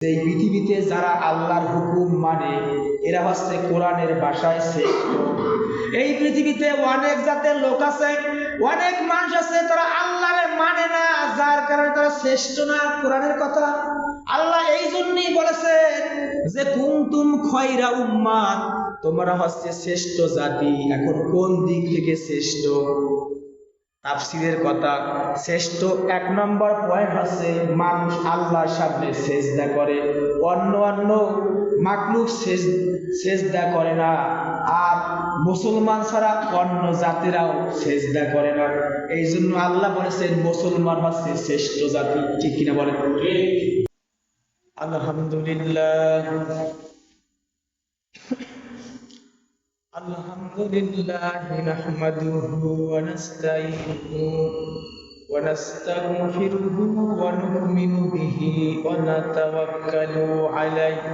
এই পৃথিবীতে যারা আল্লাহর হুকুম মানে এরা হচ্ছে কোরআনের ভাষায় শ্রেষ্ঠ। এই পৃথিবীতে অনেক জাতের লোক আছে, অনেক মানুষ আছে, তারা আল্লাহরে মানে না, যার কারণে তারা শ্রেষ্ঠ না কোরআনের কথা। আল্লাহ এই জন্যই বলেছেন যে কুমতুম খয়রা উম্মাত, তোমরা হচ্ছে শ্রেষ্ঠ জাতি, এখন কোন দিক থেকে শ্রেষ্ঠ? তাফসিরের কথা। শ্রেষ্ঠ এক নম্বর পয়েন্ট হচ্ছে, মানুষ আল্লাহর সামনে সেজদা করে। অন্য অন্য মাকলুক সেজদা করে না। আর মুসলমান ছাড়া অন্য জাতিরাও সেজদা করে না। এই জন্য আল্লাহ বলেছেন, মুসলমান হচ্ছে শ্রেষ্ঠ জাতি। ঠিক কিনা বলেন? আলহামদুলিল্লাহ। الحمد لله نحمده ونستعينه ونستغفره ونؤمن به ونتوكل عليه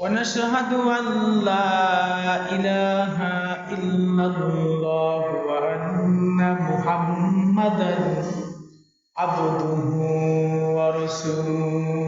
ونشهد أن لا إله إلا الله وأن محمدا عبده ورسوله.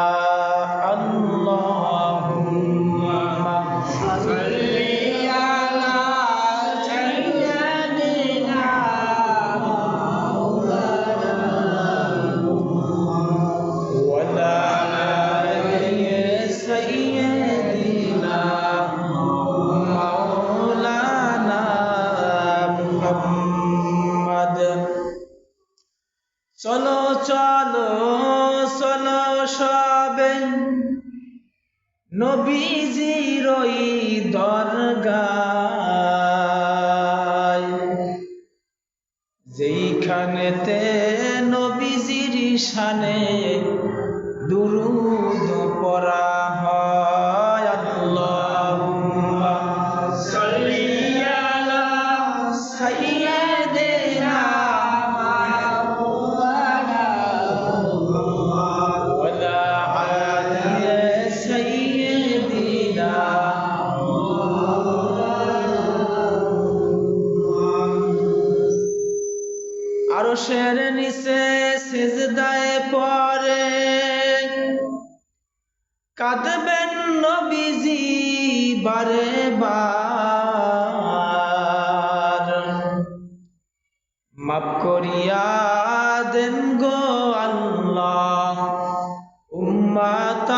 যেইখানেতে নবীজির শানে দুরুদ পড়া হয়। আরশের নিচে সিজদায় পড়ে। কাঁদবেন নবীজি বারে বার। মাফ করিয়া দেন গো আল্লাহ উম্মাত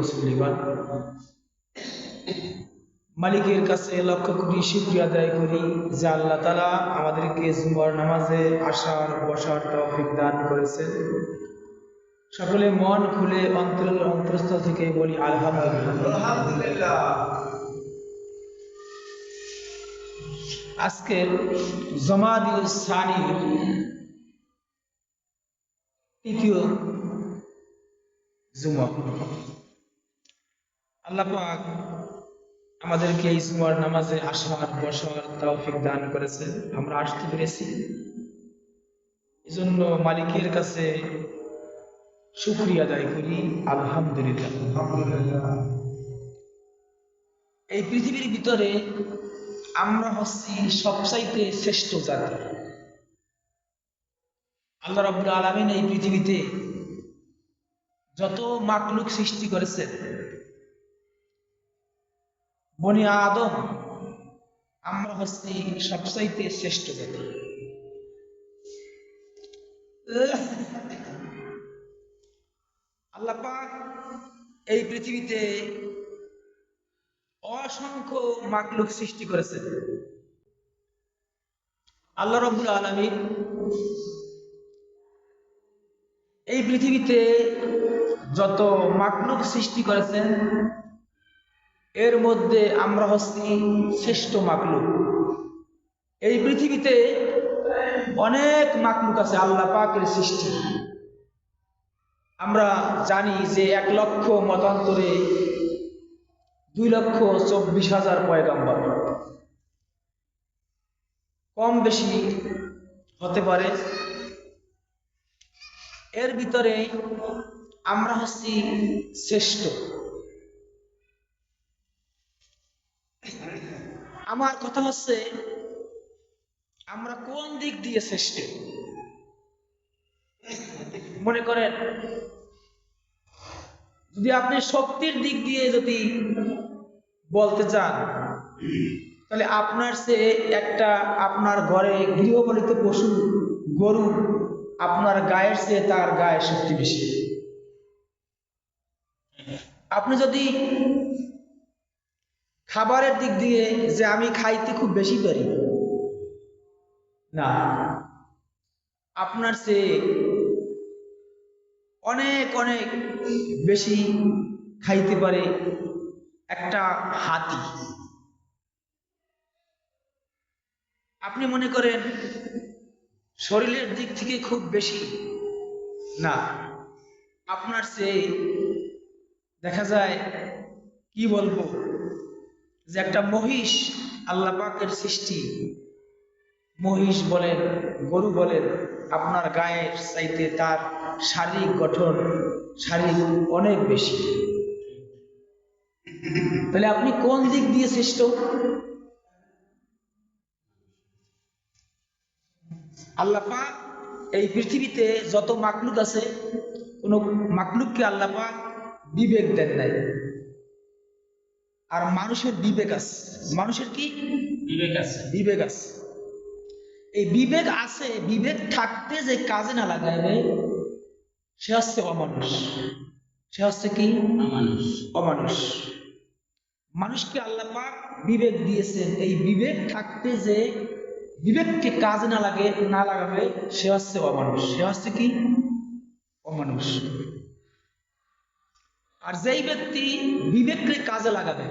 মুসলিমান মালিকের কাছে লক্ষ কোটি শুক্রিয়া আদায় করি যে আল্লাহ তালা আমাদেরকে জুমার নামাজে আসার, বসার তৌফিক দান করেছেন। সকলে মন খুলে অন্তর অন্তরস্থ থেকে বলি, আলহামদুলিল্লাহ। আজকের জমাদিউল সানির তৃতীয় জুমা। আল্লাহ পাক আমাদেরকে এই জুমার নামাজে আসার বসার তৌফিক দান করেছে আমরা আসতে পেরেছি। এজন্য মালিকের কাছে শুক্রিয়া আদায় করি। আলহামদুলিল্লাহ। এই পৃথিবীর ভিতরে আমরা হচ্ছি সবচাইতে শ্রেষ্ঠ জাতি। আল্লাহ রাব্বুল আলামিন এই পৃথিবীতে যত মাকলুক সৃষ্টি করেছেন বনি আদম, আমরা হচ্ছি সবচাইতে শ্রেষ্ঠ জাতি। আল্লাহ পাক এই পৃথিবীতে অসংখ্য মাকলুক সৃষ্টি করেছেন। আল্লাহ রব্বুল আলমিন এই পৃথিবীতে যত মাকলুক সৃষ্টি করেছেন এর মধ্যে আমরা হচ্ছি শ্রেষ্ঠ মাকলুক এই পৃথিবীতে অনেক মাকলুক আছে, আল্লাহ পাকের সৃষ্টি। আমরা জানি যে এক লক্ষ মতান্তরে দুই লক্ষ চব্বিশ হাজার পয়গাম্বর। কম বেশি হতে পারে। এর ভিতরে আমরা হচ্ছি শ্রেষ্ঠ। আমার কথা হচ্ছে, আমরা কোন দিক দিয়ে শ্রেষ্ঠ? মনে করেন, যদি আপনি শক্তির দিক দিয়ে যদি বলতে চান, তাহলে আপনার সে একটা আপনার ঘরে গৃহপালিত পশু, গরু, আপনার গায়ের চেয়ে তার গায়ে শক্তি বেশি। আপনি যদি খাবারের দিক দিয়ে যে আমি খাইতে খুব বেশি পারি। না। আপনার সে অনেক অনেক বেশি খাইতে পারে একটা হাতি। আপনি মনে করেন শরীরের দিক থেকে খুব বেশি? না। আপনার সে দেখা যায়, কি বলব? যে একটা মহিষ আল্লাহ পাকের সৃষ্টি। মহিষ বলেন, গরু বলেন, আপনার গায়ের চাইতে তার শারীরিক গঠন, শারীরিক অনেক বেশি। তাহলে আপনি কোন দিক দিয়ে সৃষ্ট? আল্লাহ পাক এই পৃথিবীতে যত মাকলুক আছে, কোন মাকলুককে আল্লাহ পাক বিবেক দেন নাই। আর মানুষের বিবেক আছে। মানুষের কি? বিবেক আছে। বিবেক আছে। এই বিবেক আছে বিবেক থাকতে যে কাজে না লাগাবে সে হচ্ছে অমানুষ। সে হচ্ছে কি? মানুষ অমানুষ। মানুষকে আল্লাহ পাক বিবেক দিয়েছেন। এই বিবেক থাকতে যে বিবেককে কাজে না লাগে না লাগাবে সে হচ্ছে অমানুষ। সে হচ্ছে কি? অমানুষ। আর যেই ব্যক্তি বিবেককে কাজে লাগাবে,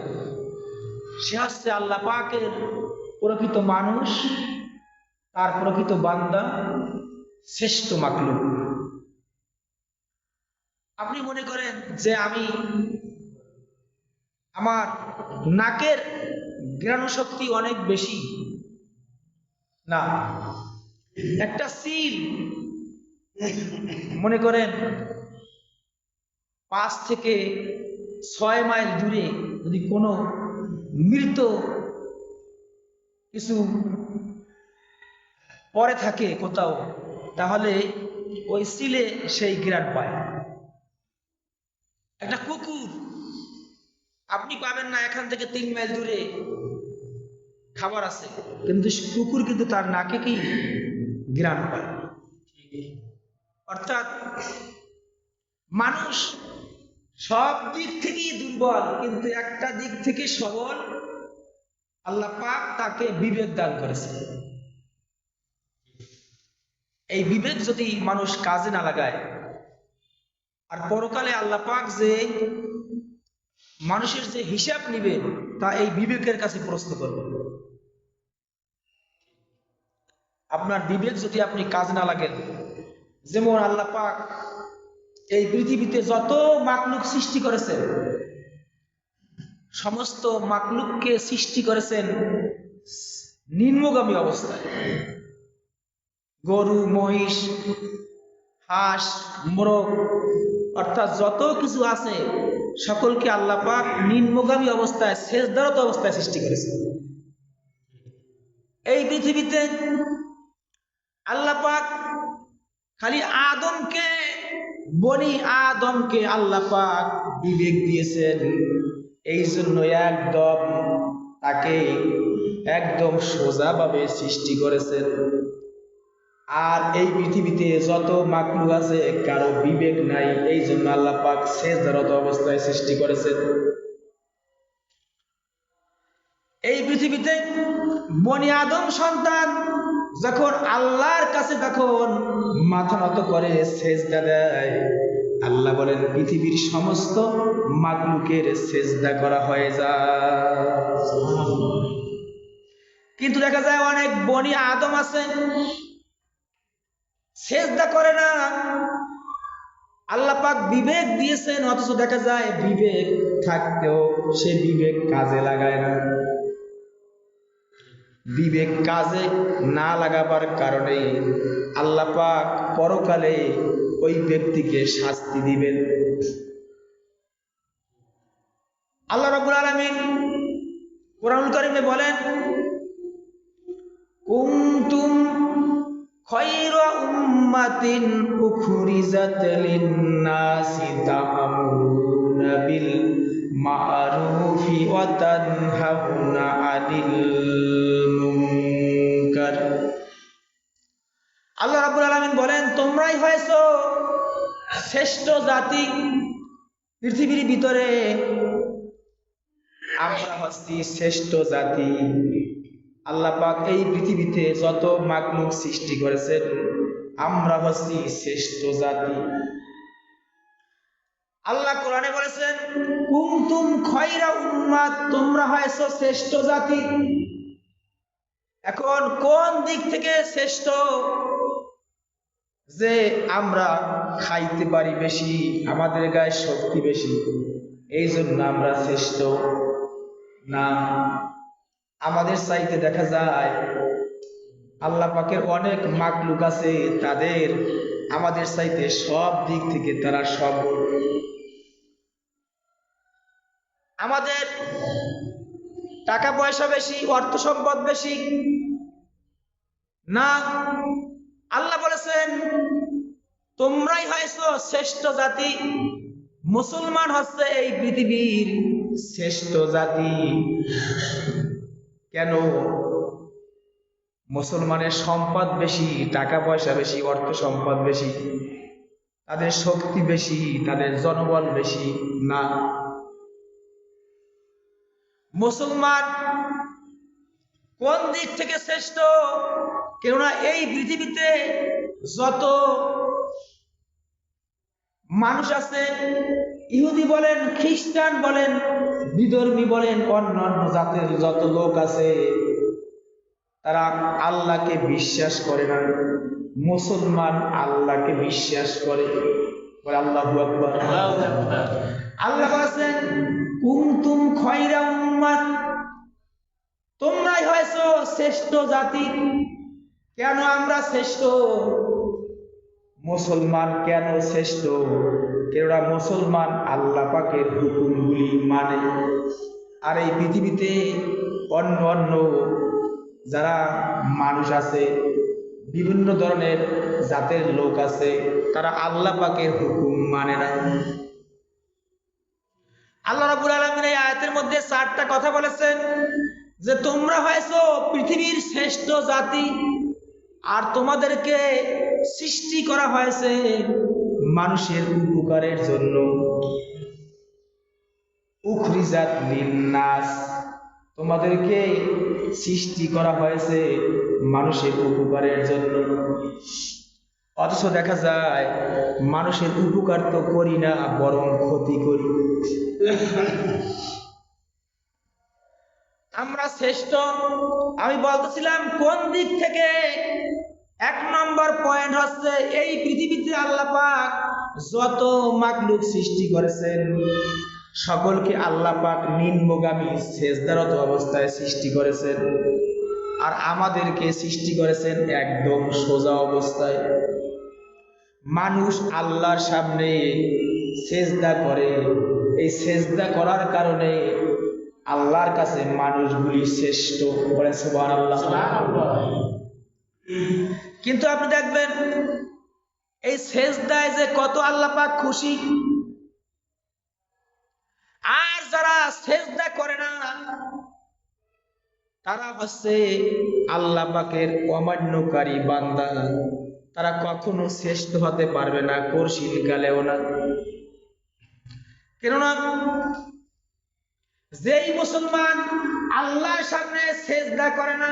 সে হচ্ছে আল্লাহ পাকের প্রকৃত মানুষ, তার প্রকৃত বান্দা, শ্রেষ্ঠ মাকলুক আপনি মনে করেন যে আমি আমার নাকের শক্তি অনেক বেশি? না। একটা সিল, মনে করেন পাঁচ থেকে ছয় মাইল দূরে যদি কোনো মৃত কিছু পরে থাকে কোথাও, তাহলে ওই সিলে সেই গ্রান পায়। একটা কুকুর, আপনি পাবেন না, এখান থেকে তিন মাইল দূরে খাবার আছে। কিন্তু কুকুর কিন্তু তার নাকে কি গ্রাম পায়। অর্থাৎ মানুষ সব দিক থেকেই দুর্বল, কিন্তু একটা দিক থেকে সবল আল্লাহ পাক তাকে বিবেক দান করেছে। এই বিবেক যদি মানুষ কাজে না লাগায়, আর পরকালে আল্লাহ পাক যে মানুষের যে হিসাব নিবে, তা এই বিবেকের কাছে প্রশ্ন করবে। আপনার বিবেক যদি আপনি কাজ না লাগেন, যেমন আল্লাহ পাক এই পৃথিবীতে যত মাকলুক সৃষ্টি করেছেন, সমস্ত মাকলুককে সৃষ্টি করেছেন নিম্নগামী অবস্থায়। গরু, মহিষ, হাঁস, মোরগ, অর্থাৎ যত কিছু আছে, সকলকে আল্লাহ পাক নিম্নগামী অবস্থায়, শেষদারত অবস্থায় সৃষ্টি করেছে এই পৃথিবীতে আল্লাহ পাক খালি আদমকে বনি আদমকে আল্লাহ পাক বিবেক দিয়েছেন। এই জন্য একদম তাকে একদম সোজাভাবে সৃষ্টি করেছেন। আর এই পৃথিবীতে যত মাকলু আছে, কারও বিবেক নাই। এই জন্য আল্লাহ পাক শেষদারত অবস্থায় সৃষ্টি করেছেন। এই পৃথিবীতে বনি আদম সন্তান যখন আল্লাহর কাছে তখন মাথা নত করে সেজদা দেয়, আল্লাহ বলেন, পৃথিবীর সমস্ত মাকলুকের সেজদা করা হয়ে যায়। কিন্তু দেখা যায় অনেক বনি আদম আছে, সেজদা করে না। আল্লাহ পাক বিবেক দিয়েছেন, অথচ দেখা যায় বিবেক থাকতেও সে বিবেক কাজে লাগায় না। বিবেক কাজে না লাগাবার কারণে আল্লাহ পাক পরকালে ওই ব্যক্তিকে শাস্তি দিবেন। আল্লাহ রাব্বুল আলামিন কোরআনুল কারিমে বলেন, কুনতুম খায়রা উম্মাতিন লিন-নাসি বিল মা'রুফি শ্রেষ্ঠ জাতি পৃথিবীর ভিতরে। আমরা হচ্ছি শ্রেষ্ঠ জাতি। আল্লাহ পাক এই পৃথিবীতে যত মাকলুক সৃষ্টি করেছেন, আমরা হচ্ছি শ্রেষ্ঠ জাতি। আল্লাহ কোরআনে বলেছেন কুমতুম খয়রা উম্মাত তোমরা হয়েছো শ্রেষ্ঠ জাতি। এখন কোন দিক থেকে শ্রেষ্ঠ? যে আমরা খাইতে পারি বেশি, আমাদের গায়ে শক্তি বেশি এই জন্য আমরা শ্রেষ্ঠ না। আমাদের চাইতে দেখা যায়, আল্লাহ পাকের অনেক মাকলুক আছে, তাদের আমাদের চাইতে সব দিক থেকে তারা সবল। আমাদের টাকা পয়সা বেশি, অর্থ সম্পদ বেশি, না আল্লাহ বলেছেন, তোমরাই হয়েছো শ্রেষ্ঠ জাতি, মুসলমান হচ্ছে এই পৃথিবীর শ্রেষ্ঠ জাতি। কেন? মুসলমানের সম্পদ বেশি টাকা পয়সা বেশি অর্থ সম্পদ বেশি, তাদের শক্তি বেশি, তাদের জনবল বেশি, না। মুসলমান কোন দিক থেকে শ্রেষ্ঠ? কেননা এই পৃথিবীতে যত মানুষ আছে ইহুদি বলেন খ্রিস্টান বলেন বিধর্মী বলেন অন্য অন্য জাতের যত লোক আছে তারা আল্লাহকে বিশ্বাস করে না। মুসলমান আল্লাহকে বিশ্বাস করে। আল্লাহ আল্লাহ বলেছেন কুমতুম খয়রা উম্মাত। তোমরাই হয়েছো শ্রেষ্ঠ জাতি। কেন আমরা শ্রেষ্ঠ? মুসলমান কেন শ্রেষ্ঠ? কেননা মুসলমান আল্লাহ পাকের হুকুমগুলি মানে। আর এই পৃথিবীতে অন্য অন্য যারা মানুষ আছে, বিভিন্ন ধরনের জাতের লোক আছে, তারা আল্লাহ পাকের হুকুম মানে না। আল্লাহ রাব্বুল আলামিন এই আয়াতের মধ্যে চারটা কথা বলেছেন। যে তোমরা হয়েছো পৃথিবীর শ্রেষ্ঠ জাতি, আর তোমাদেরকে সৃষ্টি করা হয়েছে মানুষের উপকারের জন্য। উখরিজাত লিন্নাস, তোমাদেরকে সৃষ্টি করা হয়েছে মানুষের উপকারের জন্য। অথচ দেখা যায়, মানুষের উপকার তো করি না, বরং ক্ষতি করি। আমরা শ্রেষ্ঠ। আমি বলতেছিলাম, কোন দিক থেকে? এক নম্বর পয়েন্ট হচ্ছে, এই পৃথিবীতে আল্লাহ পাক যত মাকলুক সৃষ্টি করেছেন, সকলকে আল্লাহ পাক নিম্নগামী শেষদারত অবস্থায় সৃষ্টি করেছেন। আর আমাদেরকে সৃষ্টি করেছেন একদম সোজা অবস্থায়। মানুষ আল্লাহর সামনে সেজদা করে। এই সেজদা করার কারণে আল্লাহর কাছে মানুষগুলি শ্রেষ্ঠ বলে সুবাহ আল্লাহ কিন্তু আপনি দেখবেন, এই সেজদায় যে কত আল্লাহ পাক খুশি। আর যারা সেজদা করে না, তারা হচ্ছে আল্লাহ পাকের অমান্যকারী বান্দা। তারা কখনো শ্রেষ্ঠ হতে পারবে না কর্শিল কালেও না। কেননা যেই মুসলমান আল্লাহর সামনে সেজদা করে না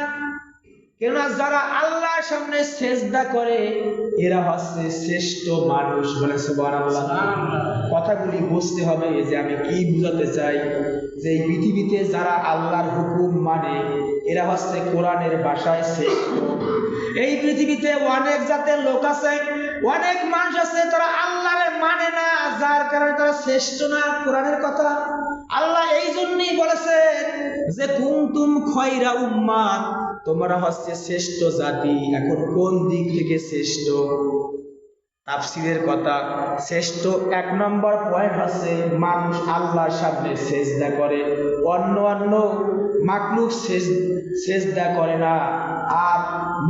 কেননা যারা আল্লাহর সামনে সেজদা করে এরা হচ্ছে শ্রেষ্ঠ মানুষ বলে সুবহানাল্লাহ। কথাগুলি বুঝতে হবে যে আমি কি বুঝাতে চাই। যে পৃথিবীতে যারা আল্লাহর হুকুম মানে এরা হচ্ছে কোরআনের ভাষায় শ্রেষ্ঠ। এই পৃথিবীতে অনেক জাতের লোক আছে অনেক মানুষ আছে তারা আল্লাহরে মানে না যার কারণে তারা শ্রেষ্ঠ না কোরআনের কথা। জন্যই বলেছেন যে কুমতুম খয়রা উম্মাত তোমরা হচ্ছে শ্রেষ্ঠ জাতি। এখন কোন দিক থেকে শ্রেষ্ঠ? তাফসিরের কথা, শ্রেষ্ঠ এক নম্বর পয়েন্ট হচ্ছে মানুষ আল্লাহর সামনে সেজদা করে। অন্য অন্য মাকলুক সেজদা করে না। আর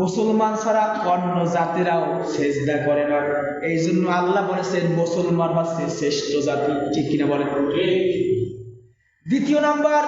মুসলমান ছাড়া অন্য জাতিরাও সেজদা করে না। এই জন্য আল্লাহ বলেছেন, মুসলমান হচ্ছে শ্রেষ্ঠ জাতি। ঠিক কিনা বলেন? দ্বিতীয় নম্বর